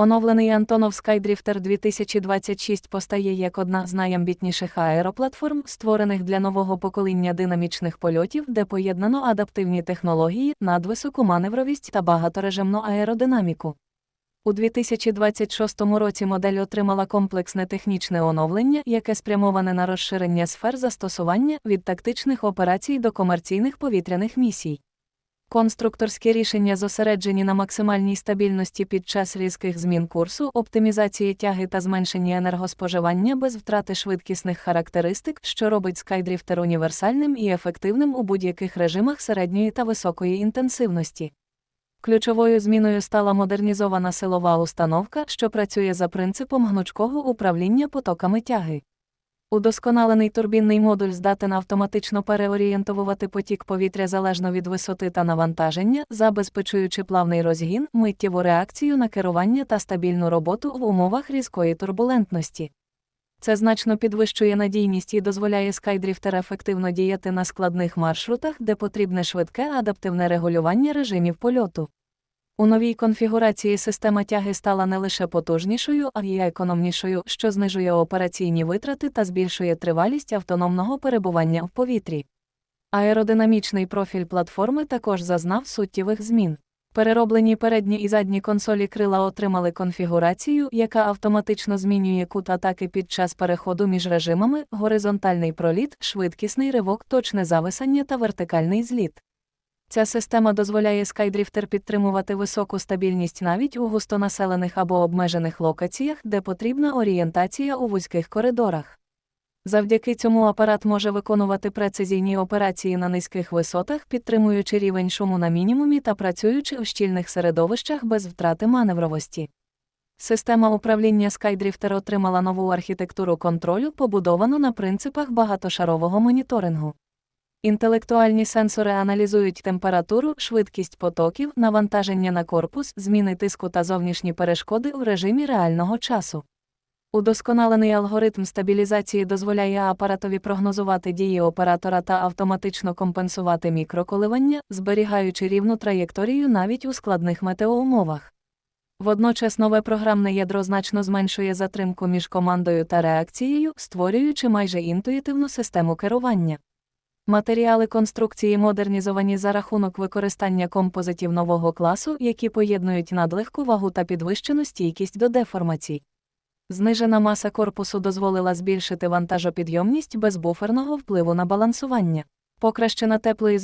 Оновлений Антонов Skydrifter 2026 постає як одна з найамбітніших аероплатформ, створених для нового покоління динамічних польотів, де поєднано адаптивні технології, надвисоку маневровість та багаторежимну аеродинаміку. У 2026 році модель отримала комплексне технічне оновлення, яке спрямоване на розширення сфер застосування від тактичних операцій до комерційних повітряних місій. Конструкторські рішення зосереджені на максимальній стабільності під час різких змін курсу, оптимізації тяги та зменшенні енергоспоживання без втрати швидкісних характеристик, що робить Skydrifter універсальним і ефективним у будь-яких режимах середньої та високої інтенсивності. Ключовою зміною стала модернізована силова установка, що працює за принципом гнучкого управління потоками тяги. Удосконалений турбінний модуль здатен автоматично переорієнтовувати потік повітря залежно від висоти та навантаження, забезпечуючи плавний розгін, миттєву реакцію на керування та стабільну роботу в умовах різкої турбулентності. Це значно підвищує надійність і дозволяє Skydrifter ефективно діяти на складних маршрутах, де потрібне швидке адаптивне регулювання режимів польоту. У новій конфігурації система тяги стала не лише потужнішою, а й економнішою, що знижує операційні витрати та збільшує тривалість автономного перебування в повітрі. Аеродинамічний профіль платформи також зазнав суттєвих змін. Перероблені передні і задні консолі крила отримали конфігурацію, яка автоматично змінює кут атаки під час переходу між режимами, горизонтальний проліт, швидкісний ривок, точне зависання та вертикальний зліт. Ця система дозволяє Skydrifter підтримувати високу стабільність навіть у густонаселених або обмежених локаціях, де потрібна орієнтація у вузьких коридорах. Завдяки цьому апарат може виконувати прецизійні операції на низьких висотах, підтримуючи рівень шуму на мінімумі та працюючи у щільних середовищах без втрати маневровості. Система управління Skydrifter отримала нову архітектуру контролю, побудовану на принципах багатошарового моніторингу. Інтелектуальні сенсори аналізують температуру, швидкість потоків, навантаження на корпус, зміни тиску та зовнішні перешкоди у режимі реального часу. Удосконалений алгоритм стабілізації дозволяє апаратові прогнозувати дії оператора та автоматично компенсувати мікроколивання, зберігаючи рівну траєкторію навіть у складних метеоумовах. Водночас нове програмне ядро значно зменшує затримку між командою та реакцією, створюючи майже інтуїтивну систему керування. Матеріали конструкції модернізовані за рахунок використання композитів нового класу, які поєднують надлегку вагу та підвищену стійкість до деформацій. Знижена маса корпусу дозволила збільшити вантажопідйомність без буферного впливу на балансування. Покращена теплоізоляція